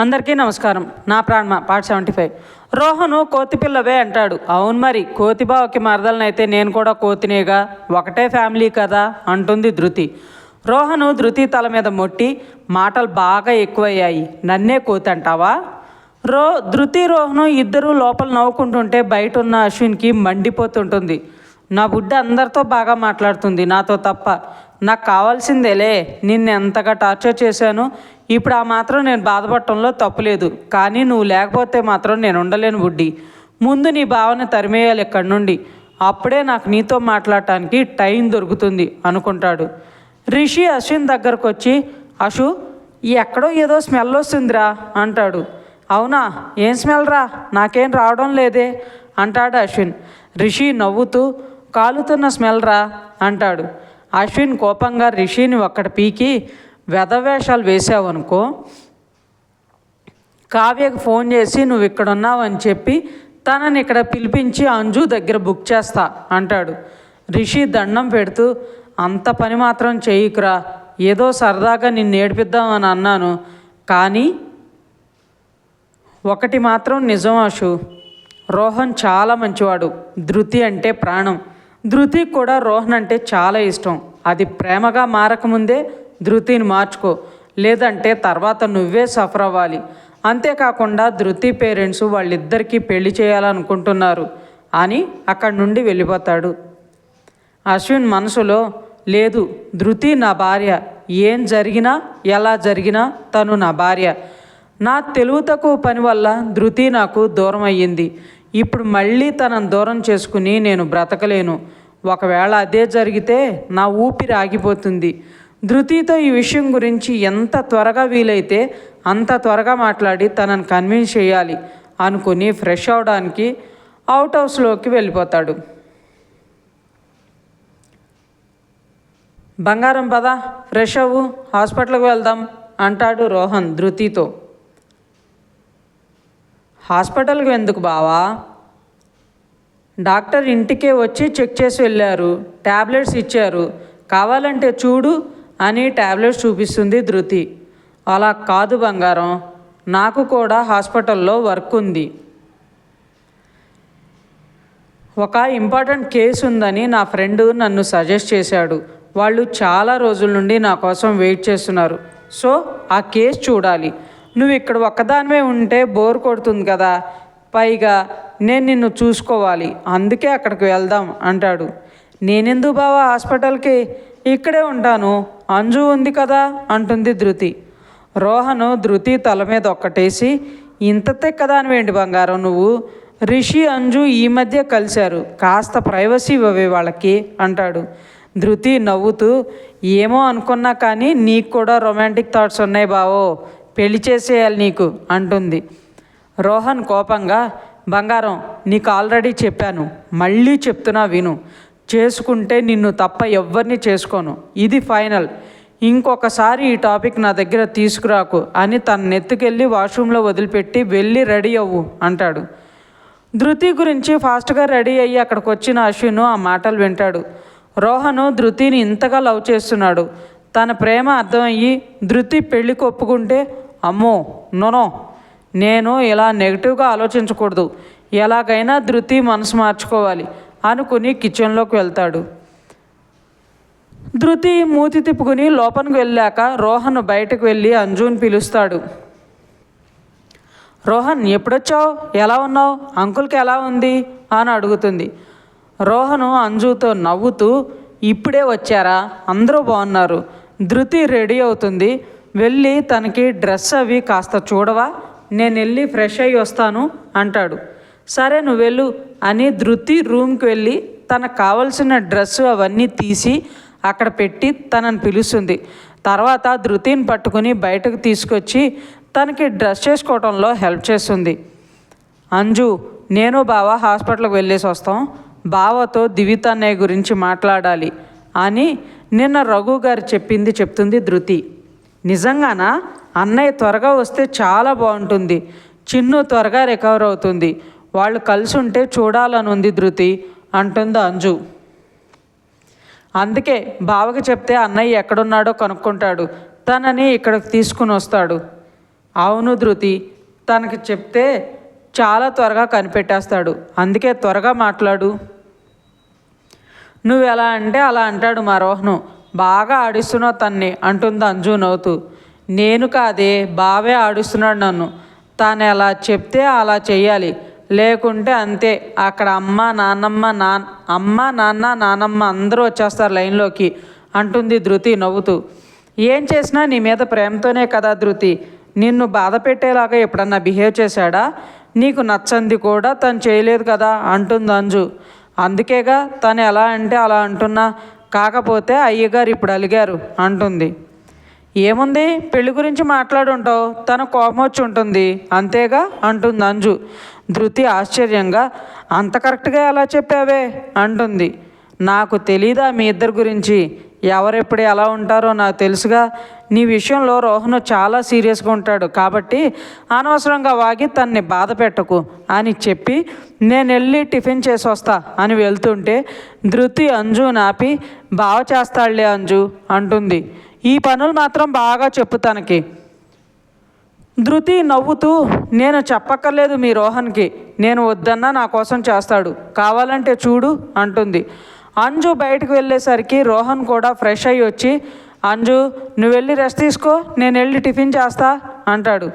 అందరికీ నమస్కారం. నా ప్రాణమ? Part seventy five. రోహను కోతిపిల్లవే అంటాడు. అవును మరి కోతిబావకి మరదలనైతే నేను కూడా కోతినేగా? ఒకటే ఫ్యామిలీ కదా? అంటుంది ధృతి. రోహను ధృతి తల మీద మొట్టి మాటలు బాగా ఎక్కువయ్యాయి. నన్నే కోతి అంటావా రో ధృతి రోహను ఇద్దరూ లోపల నవ్వుకుంటుంటే బయట ఉన్న అశ్విన్కి మండిపోతుంటుంది. నా బుడ్డ అందరితో బాగా మాట్లాడుతుంది నాతో తప్ప. నాకు కావాల్సిందేలే నిన్ను ఎంతగా టార్చర్ చేశాను. ఇప్పుడు ఆ మాత్రం నేను బాధపడటంలో తప్పులేదు కానీ నువ్వు లేకపోతే మాత్రం నేను ఉండలేను బుడ్డి. ముందు నీ భావన తరిమేయాలి ఇక్కడి నుండి. అప్పుడే నాకు నీతో మాట్లాడటానికి టైం దొరుకుతుంది అనుకుంటాడు. రిషి అశ్విన్ దగ్గరకు వచ్చి అశు ఎక్కడో ఏదో స్మెల్ వస్తుందిరా అంటాడు. అవునా? ఏం స్మెల్ రా? నాకేం రావడం లేదే అంటాడు అశ్విన్. రిషి నవ్వుతూ కాలుతున్న స్మెల్ రా అంటాడు. అశ్విన్ కోపంగా రిషిని ఒక్కడ పీకి వెధవేషాలు వేసావనుకో కావ్యకు ఫోన్ చేసి నువ్వు ఇక్కడ ఉన్నావని చెప్పి తనని ఇక్కడ పిలిపించి అంజు దగ్గర బుక్ చేస్తా అంటాడు. రిషి దండం పెడుతూ అంత పని మాత్రం చేయకురా. ఏదో సరదాగా నిన్ను ఏడిపిద్దామని అన్నాను. కానీ ఒకటి మాత్రం నిజం అశు రోహన్ చాలా మంచివాడు. ధృతి అంటే ప్రాణం. ధృతి కూడా రోహన్ అంటే చాలా ఇష్టం. అది ప్రేమగా మారకముందే ధృతిని మార్చుకో. లేదంటే తర్వాత నువ్వే సఫర్ అవ్వాలి. అంతేకాకుండా ధృతి పేరెంట్స్ వాళ్ళిద్దరికీ పెళ్ళి చేయాలనుకుంటున్నారు. అని అక్కడి నుండి వెళ్ళిపోతాడు. అశ్విన్ మనసులో లేదు ధృతి నా భార్య. ఏం జరిగినా ఎలా జరిగినా తను నా భార్య. నా తెలుగు తక్కువ పని వల్ల ధృతి నాకు దూరం అయ్యింది ఇప్పుడు మళ్ళీ తనను దూరం చేసుకుని నేను బ్రతకలేను. ఒకవేళ అదే జరిగితే నా ఊపిరి ఆగిపోతుంది. ధృతితో ఈ విషయం గురించి ఎంత త్వరగా వీలైతే అంత త్వరగా మాట్లాడి తనని కన్విన్స్ చేయాలి అనుకుని ఫ్రెష్ అవడానికి అవుట్ హౌస్లోకి వెళ్ళిపోతాడు. బంగారం పద ఫ్రెష్ అవ్వు హాస్పిటల్కి వెళ్దాం అంటాడు రోహన్ ధృతితో. హాస్పిటల్కి ఎందుకు బావా? డాక్టర్ ఇంటికే వచ్చి చెక్ చేసి వెళ్ళారు. ట్యాబ్లెట్స్ ఇచ్చారు. కావాలంటే చూడు అని ట్యాబ్లెట్స్ చూపిస్తుంది ధృతి. అలా కాదు బంగారం. నాకు కూడా హాస్పిటల్లో వర్క్ ఉంది. ఒక ఇంపార్టెంట్ కేసు ఉందని నా ఫ్రెండ్ నన్ను సజెస్ట్ చేశాడు. వాళ్ళు చాలా రోజుల నుండి నా కోసం వెయిట్ చేస్తున్నారు. సో ఆ కేసు చూడాలి. నువ్వు ఇక్కడ ఒక్కదానివే ఉంటే బోర్ కొడుతుంది కదా. పైగా నేను నిన్ను చూసుకోవాలి అందుకే అక్కడికి వెళ్దాం అంటాడు. నేనెందు బావా హాస్పిటల్కి? ఇక్కడే ఉంటాను అంజు ఉంది కదా అంటుంది ధృతి. రోహను ధృతి తల మీద ఒక్కటేసి ఇంత తెక్కదానివేంటి బంగారం నువ్వు? రిషి అంజు ఈ మధ్య కలిశారు కాస్త ప్రైవసీ ఇవ్వవే వాళ్ళకి అంటాడు. ధృతి నవ్వుతూ ఏమో అనుకున్నా కానీ నీకు కూడా రొమాంటిక్ థాట్స్ ఉన్నాయి బావో పెళ్ళి చేసేయాలి నీకు అంటుంది. రోహన్ కోపంగా బంగారం నీకు ఆల్రెడీ చెప్పాను. మళ్ళీ చెప్తున్నా విను. చేసుకుంటే నిన్ను తప్ప ఎవ్వరిని చేసుకోను. ఇది ఫైనల్. ఇంకొకసారి ఈ టాపిక్ నా దగ్గర తీసుకురాకు అని తన నెత్తుకెళ్ళి వాష్రూమ్లో వదిలిపెట్టి వెళ్ళి రెడీ అవ్వు అంటాడు. ధృతి గురించి ఫాస్ట్గా రెడీ అయ్యి అక్కడికి వచ్చిన అశ్విన్ ఆ మాటలు వింటాడు. రోహను ధృతిని ఇంతగా లవ్ చేస్తున్నాడు. తన ప్రేమ అర్థమయ్యి ధృతి పెళ్ళి కొప్పుకుంటే అమ్మో నొనో నేను ఇలా నెగిటివ్గా ఆలోచించకూడదు. ఎలాగైనా ధృతి మనసు మార్చుకోవాలి అనుకుని కిచెన్లోకి వెళ్తాడు. ధృతి మూతి తిప్పుకుని లోపలికి వెళ్ళాక రోహన్ బయటకు వెళ్ళి అంజుని పిలుస్తాడు. రోహన్ ఎప్పుడొచ్చావు? ఎలా ఉన్నావు? అంకుల్కి ఎలా ఉంది? అని అడుగుతుంది. రోహను అంజుతో నవ్వుతూ ఇప్పుడే వచ్చారా? అందరూ బాగున్నారు. ధృతి రెడీ అవుతుంది. వెళ్ళి తనకి డ్రెస్ అవి కాస్త చూడవా? నేను వెళ్ళి ఫ్రెష్ అయ్యి వస్తాను అంటాడు. సరే నువ్వు వెళ్ళు అని ధృతి రూమ్కి వెళ్ళి తనకు కావలసిన డ్రెస్ అవన్నీ తీసి అక్కడ పెట్టి తనని పిలుస్తుంది. తర్వాత ధృతిని పట్టుకుని బయటకు తీసుకొచ్చి తనకి డ్రెస్ చేసుకోవడంలో హెల్ప్ చేస్తుంది. అంజు నేను బావ హాస్పిటల్కి వెళ్ళేసి వస్తాం. బావతో దివిత అన్నయ్య గురించి మాట్లాడాలి అని నిన్న రఘు గారు చెప్పింది చెప్తుంది ధృతి. నిజంగానా? అన్నయ్య త్వరగా వస్తే చాలా బాగుంటుంది. చిన్ను త్వరగా రికవర్ అవుతుంది. వాళ్ళు కలిసి ఉంటే చూడాలని ఉంది ధృతి అంటుంది అంజు. అందుకే బావకి చెప్తే అన్నయ్య ఎక్కడున్నాడో కనుక్కుంటాడు. తనని ఇక్కడికి తీసుకుని వస్తాడు. అవును ధృతి తనకి చెప్తే చాలా త్వరగా కనిపెట్టేస్తాడు. అందుకే త్వరగా మాట్లాడు. నువ్వు ఎలా అంటే అలా అంటాడు మా రోహను. బాగా ఆడిస్తున్నావు తన్ని అంటుంది అంజు నవ్వుతూ. నేను కాదే బావే ఆడిస్తున్నాడు నన్ను. తాను ఎలా చెప్తే అలా చేయాలి లేకుంటే అంతే. అక్కడ అమ్మ నాన్నమ్మ నా అమ్మ నాన్న నానమ్మ అందరూ వచ్చేస్తారు లైన్లోకి అంటుంది ధృతి నవ్వుతూ. ఏం చేసినా నీ మీద ప్రేమతోనే కదా ధృతి. నిన్ను బాధ పెట్టేలాగా ఎప్పుడన్నా బిహేవ్ చేశాడా? నీకు నచ్చంది కూడా తను చేయలేదు కదా అంటుంది అంజు. అందుకేగా తను ఎలా అంటే అలా అంటున్నా. కాకపోతే అయ్యగారు ఇప్పుడు అలిగారు అంటుంది. ఏముంది? పెళ్ళి గురించి మాట్లాడుంటావు. తన కోపం వచ్చి ఉంటుంది అంతేగా? అంటుంది అంజు. ధృతి ఆశ్చర్యంగా అంత కరెక్ట్గా ఎలా చెప్పావే? అంటుంది. నాకు తెలీదా మీ ఇద్దరి గురించి? ఎవరెప్పుడు ఎలా ఉంటారో నాకు తెలుసుగా. నీ విషయంలో రోహన్ చాలా సీరియస్గా ఉంటాడు. కాబట్టి అనవసరంగా వాగి తన్ని బాధ పెట్టకు అని చెప్పి నేను వెళ్ళి టిఫిన్ చేసి వస్తా అని వెళ్తుంటే ధృతి అంజు నాపి బావ చేస్తాడులే అంజు అంటుంది. ఈ పనులు మాత్రం బాగా చెప్పు తనకి. ధృతి నవ్వుతూ నేను చెప్పక్కర్లేదు మీ రోహన్కి. నేను వద్దన్నా నా కోసం చేస్తాడు. కావాలంటే చూడు అంటుంది. అంజు బయటకు వెళ్ళేసరికి రోహన్ కూడా ఫ్రెష్ అయ్యి వచ్చి అంజు నువ్వు వెళ్ళి రెస్ట్ తీసుకో. నేను వెళ్ళి టిఫిన్ చేస్తా అంటాడు.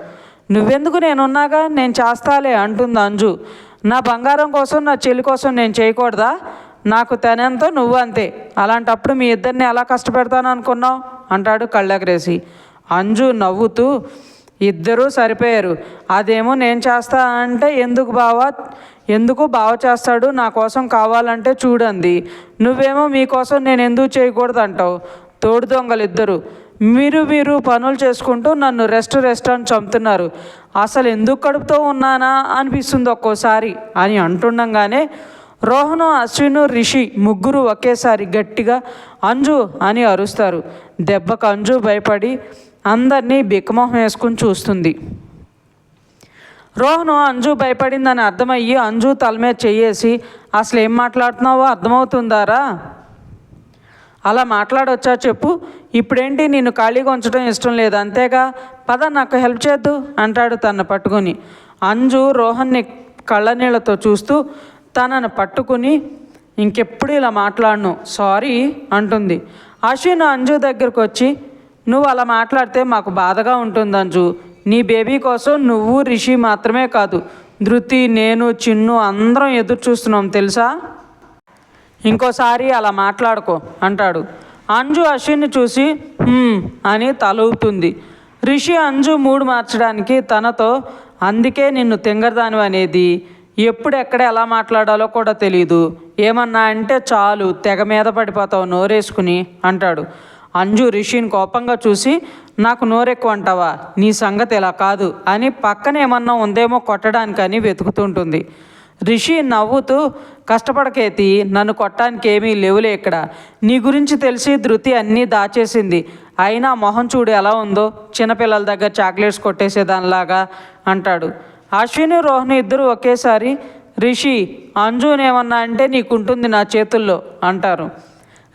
నువ్వెందుకు నేనున్నాగా? నేను చేస్తాలే అంటుంది అంజు. నా బంగారం కోసం నా చెల్లి కోసం నేను చేయకూడదా? నాకు తనెంతో నువ్వు అంతే. అలాంటప్పుడు మీ ఇద్దరిని ఎలా కష్టపెడతాను అనుకున్నావు అంటాడు కళ్ళెగరేసి. అంజు నవ్వుతూ ఇద్దరూ సరిపోయారు. అదేమో నేను చేస్తా అంటే ఎందుకు బావా? ఎందుకు బావ చేస్తాడు? నా కోసం కావాలంటే చూడండి నువ్వేమో మీకోసం నేను ఎందుకు చేయకూడదు అంటావు తోడు దొంగలు ఇద్దరు మీరు మీరు పనులు చేసుకుంటూ నన్ను రెస్ట్ రెస్ట్ అని చంపుతున్నారు. అసలు ఎందుకు కడుపుతో ఉన్నానా అనిపిస్తుంది ఒక్కోసారి అని అంటుండగానే రోహను అశ్విను రిషి ముగ్గురు ఒకేసారి గట్టిగా అంజు అని అరుస్తారు. దెబ్బకు అంజు భయపడి అందరినీ బిక్కమొహం వేసుకుని చూస్తుంది. రోహను అంజు భయపడిందని అర్థమయ్యి అంజు తల మీద చెయ్యేసి అసలు ఏం మాట్లాడుతున్నావో అర్థమవుతుందారా? అలా మాట్లాడొచ్చా చెప్పు. ఇప్పుడేంటి నిన్ను ఖాళీగా ఉంచడం ఇష్టం లేదు. అంతేగా? పద నాకు హెల్ప్ చేద్దు అంటాడు తన పట్టుకుని. అంజు రోహన్ని కళ్ళనీళ్ళతో చూస్తూ తనను పట్టుకుని ఇంకెప్పుడు ఇలా మాట్లాడను సారీ అంటుంది. అశ్విన్ అంజు దగ్గరకు వచ్చి నువ్వు అలా మాట్లాడితే మాకు బాధగా ఉంటుంది అంజు. నీ బేబీ కోసం నువ్వు రిషి మాత్రమే కాదు ధృతి నేను చిన్ను అందరం ఎదురు చూస్తున్నాం తెలుసా? ఇంకోసారి అలా మాట్లాడుకో అంటాడు. అంజు అశ్విన్ని చూసి అని తల ఊపుతుంది రిషి అంజు మూడు మార్చడానికి తనతో అందుకే నిన్ను తింగరదాని అనేది ఎప్పుడు ఎక్కడ ఎలా మాట్లాడాలో కూడా తెలియదు ఏమన్నా అంటే చాలు తెగ మీద పడిపోతావు నోరేసుకుని అంటాడు. అంజు రిషిని కోపంగా చూసి నాకు నోరెక్కువ అంటావా నీ సంగతి ఇలా కాదు అని పక్కన ఏమన్నా ఉందేమో కొట్టడానికని వెతుకుతుంటుంది. రిషి నవ్వుతూ కష్టపడకేతి నన్ను కొట్టడానికి ఏమీ లేవులే ఇక్కడ. నీ గురించి తెలిసి ధృతి అన్నీ దాచేసింది. అయినా మొహం చూడు ఎలా ఉందో చిన్నపిల్లల దగ్గర చాక్లెట్స్ కొట్టేసేదానిలాగా అంటాడు. అశ్విని రోహిణి ఇద్దరు ఒకేసారి రిషి అంజునేమన్నా అంటే నీకుంటుంది నా చేతుల్లో అంటారు.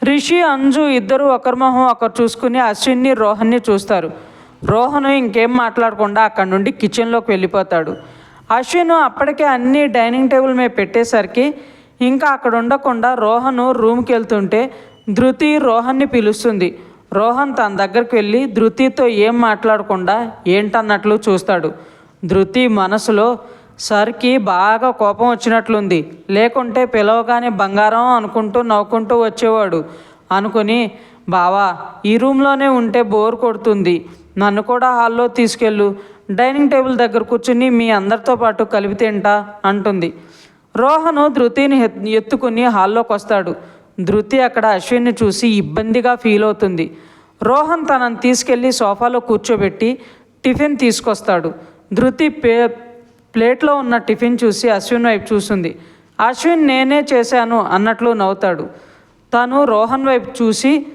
రిషి అంజు ఇద్దరు ఒకరి మొహం ఒకరు చూసుకుని అశ్విన్ని రోహన్ని చూస్తారు. రోహన్ ఇంకేం మాట్లాడకుండా అక్కడి నుండి కిచెన్లోకి వెళ్ళిపోతాడు. అశ్విన్ అప్పటికే అన్ని డైనింగ్ టేబుల్ మీద పెట్టేసరికి ఇంకా అక్కడ ఉండకుండా రోహన్ రూమ్కి వెళ్తుంటే ధృతి రోహన్ని పిలుస్తుంది. రోహన్ తన దగ్గరికి వెళ్ళి ధృతితో ఏం మాట్లాడకుండా ఏంటన్నట్లు చూస్తాడు. ధృతి మనసులో సర్కి బాగా కోపం వచ్చినట్లుంది. లేకుంటే పిలవగానే బంగారం అనుకుంటూ నవ్వుకుంటూ వచ్చేవాడు అనుకుని బావా ఈ రూమ్లోనే ఉంటే బోర్ కొడుతుంది. నన్ను కూడా హాల్లో తీసుకెళ్ళు. డైనింగ్ టేబుల్ దగ్గర కూర్చుని మీ అందరితో పాటు కలిపి తింటా అంటుంది. రోహను ధృతిని ఎత్తుకుని హాల్లోకి వస్తాడు. ధృతి అక్కడ అశ్విన్ని చూసి ఇబ్బందిగా ఫీల్ అవుతుంది. రోహన్ తనను తీసుకెళ్ళి సోఫాలో కూర్చోబెట్టి టిఫిన్ తీసుకొస్తాడు. ధృతి పే ప్లేట్లో ఉన్న టిఫిన్ చూసి అశ్విన్ వైపు చూస్తుంది. అశ్విన్ నేనే చేశాను అన్నట్లు నవ్వుతాడు. తను రోహన్ వైపు చూసి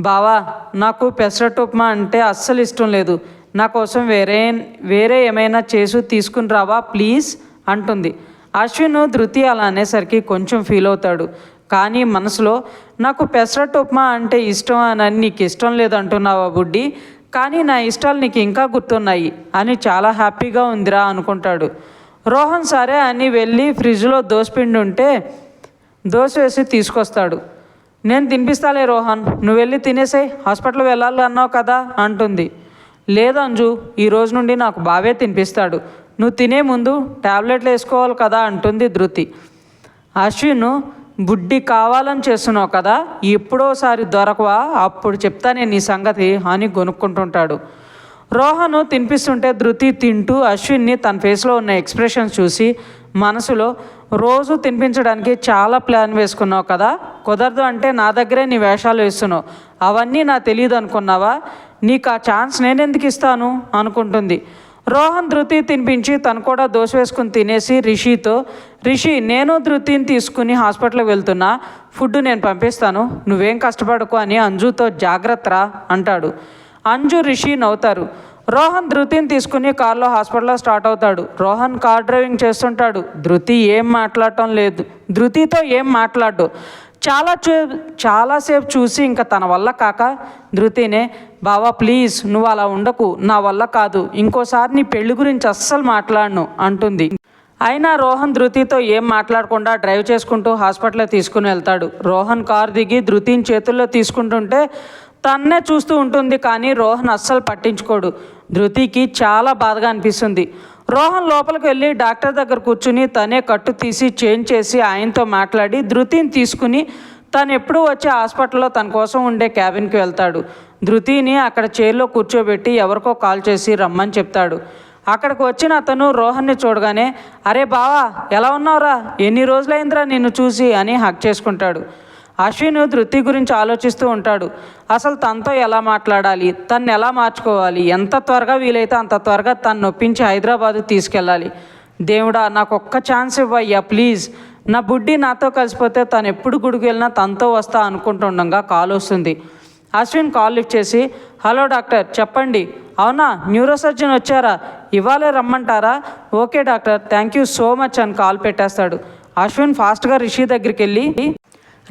బావా నాకు పెసరట్టు ఉప్మా అంటే అస్సలు ఇష్టం లేదు. నా కోసం వేరే వేరే ఏమైనా చేసి తీసుకుని రావా ప్లీజ్ అంటుంది. అశ్విన్ ధృతి అలా అనేసరికి కొంచెం ఫీల్ అవుతాడు. కానీ మనసులో నాకు పెసరట్టు ఉప్మా అంటే ఇష్టం అని నీకు ఇష్టం లేదు అంటున్నావా బుడ్డి? కానీ నా ఇష్టాలు నీకు ఇంకా గుర్తున్నాయి అని చాలా హ్యాపీగా ఉందిరా అనుకుంటాడు. రోహన్ సరే అని వెళ్ళి ఫ్రిడ్జ్లో దోసపిండి ఉంటే దోశ వేసి తీసుకొస్తాడు. నేను తినిపిస్తాలే రోహన్ నువ్వు వెళ్ళి తినేసే హాస్పిటల్ వెళ్ళాలి అన్నావు కదా అంటుంది. లేదు అంజు ఈ రోజు నుండి నాకు బావే తినిపిస్తాడు. నువ్వు తినే ముందు టాబ్లెట్లు వేసుకోవాలి కదా అంటుంది ధృతి. అశ్విన్ బుడ్డి కావాలని చేస్తున్నావు కదా ఎప్పుడోసారి దొరకవా? అప్పుడు చెప్తానే నీ సంగతి అని గొనుక్కుంటుంటాడు. రోహన్ తినిపిస్తుంటే ధృతి తింటూ అశ్విన్ని తన ఫేస్లో ఉన్న ఎక్స్ప్రెషన్స్ చూసి మనసులో రోజు తినిపించడానికి చాలా ప్లాన్ వేసుకున్నావు కదా కుదరదు అంటే నా దగ్గరే నీ వేషాలు వేస్తున్నావు. అవన్నీ నా తెలియదు అనుకున్నావా? నీకు ఆ ఛాన్స్ నేనెందుకు ఇస్తాను? అనుకుంటుంది. రోహన్ ధృతి తినిపించి తను కూడా దోశ వేసుకుని తినేసి రిషితో రిషి నేను ధృతిని తీసుకుని హాస్పిటల్కి వెళ్తున్నా. ఫుడ్ నేను పంపిస్తాను. నువ్వేం కష్టపడకు అని అంజుతో జాగ్రత్త అంటాడు. అంజు రిషి నవ్వుతారు. రోహన్ ధృతిని తీసుకుని కార్లో హాస్పిటల్లో స్టార్ట్ అవుతాడు. రోహన్ కార్ డ్రైవింగ్ చేస్తుంటాడు. ధృతి ఏం మాట్లాడటం లేదు. ధృతితో ఏం మాట్లాడు? చాలా చూ చాలాసేపు చూసి ఇంకా తన వల్ల కాక ధృతినే బావా ప్లీజ్ నువ్వు అలా ఉండకు. నా వల్ల కాదు. ఇంకోసారి నీ పెళ్ళి గురించి అస్సలు మాట్లాడను అంటుంది. అయినా రోహన్ ధృతితో ఏం మాట్లాడకుండా డ్రైవ్ చేసుకుంటూ హాస్పిటల్లో తీసుకుని వెళ్తాడు. రోహన్ కారు దిగి ధృతిని చేతుల్లో తీసుకుంటుంటే తన్నే చూస్తూ ఉంటుంది కానీ రోహన్ అస్సలు పట్టించుకోడు. ధృతికి చాలా బాధగా అనిపిస్తుంది. రోహన్ లోపలికి వెళ్ళి డాక్టర్ దగ్గర కూర్చుని తనే కట్టు తీసి చేంజ్ చేసి ఆయనతో మాట్లాడి ధృతిని తీసుకుని తను ఎప్పుడూ వచ్చే హాస్పిటల్లో తన కోసం ఉండే క్యాబిన్కి వెళ్తాడు. ధృతిని అక్కడ చైర్లో కూర్చోబెట్టి ఎవరికో కాల్ చేసి రమ్మని చెప్తాడు. అక్కడికి వచ్చిన అతను రోహన్ని చూడగానే అరే బావా ఎలా ఉన్నావురా? ఎన్ని రోజులైందిరా నిన్ను చూసి? అని హక్ చేసుకుంటాడు. అశ్విన్ ధృతి గురించి ఆలోచిస్తూ ఉంటాడు. అసలు తనతో ఎలా మాట్లాడాలి? తన్ను ఎలా మార్చుకోవాలి? ఎంత త్వరగా వీలైతే అంత త్వరగా తను నొప్పించి హైదరాబాదు తీసుకెళ్ళాలి. దేవుడా నాకు ఒక్క ఛాన్స్ ఇవ్వయ్యా ప్లీజ్. నా బుడ్డి నాతో కలిసిపోతే తను ఎప్పుడు గుడికి వెళ్ళినా తనతో వస్తా అనుకుంటుండగా కాల్ వస్తుంది అశ్విన్ కాల్ లిఫ్ట్ చేసి హలో డాక్టర్ చెప్పండి. అవునా? న్యూరో సర్జన్ వచ్చారా? ఇవాళే రమ్మంటారా? Okay doctor thank you so much అని కాల్ పెట్టేస్తాడు. అశ్విన్ ఫాస్ట్గా రిషి దగ్గరికి వెళ్ళి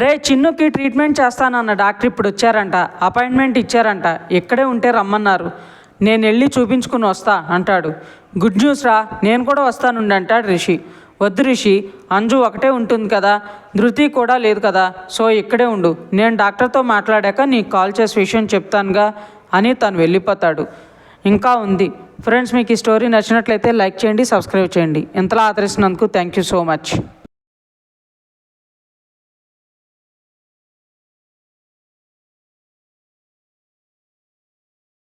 రే చిన్నుకి ట్రీట్మెంట్ చేస్తానన్న డాక్టర్ ఇప్పుడు వచ్చారంట. అపాయింట్మెంట్ ఇచ్చారంట. ఇక్కడే ఉంటే రమ్మన్నారు. నేను వెళ్ళి చూపించుకుని వస్తా అంటాడు. గుడ్ న్యూస్ రా నేను కూడా వస్తానుండి అంటాడు రిషి. వద్దు రిషి అంజు ఒకటే ఉంటుంది కదా ధృతి కూడా లేదు కదా సో ఇక్కడే ఉండు. నేను డాక్టర్తో మాట్లాడాక నీకు కాల్ చేసి విషయం చెప్తానుగా అని తను వెళ్ళిపోతాడు. ఇంకా ఉంది. ఫ్రెండ్స్ మీకు ఈ స్టోరీ నచ్చినట్లయితే లైక్ చేయండి సబ్స్క్రైబ్ చేయండి. ఇంతలా ఆదరిస్తున్నందుకు థ్యాంక్ యూ సో మచ్.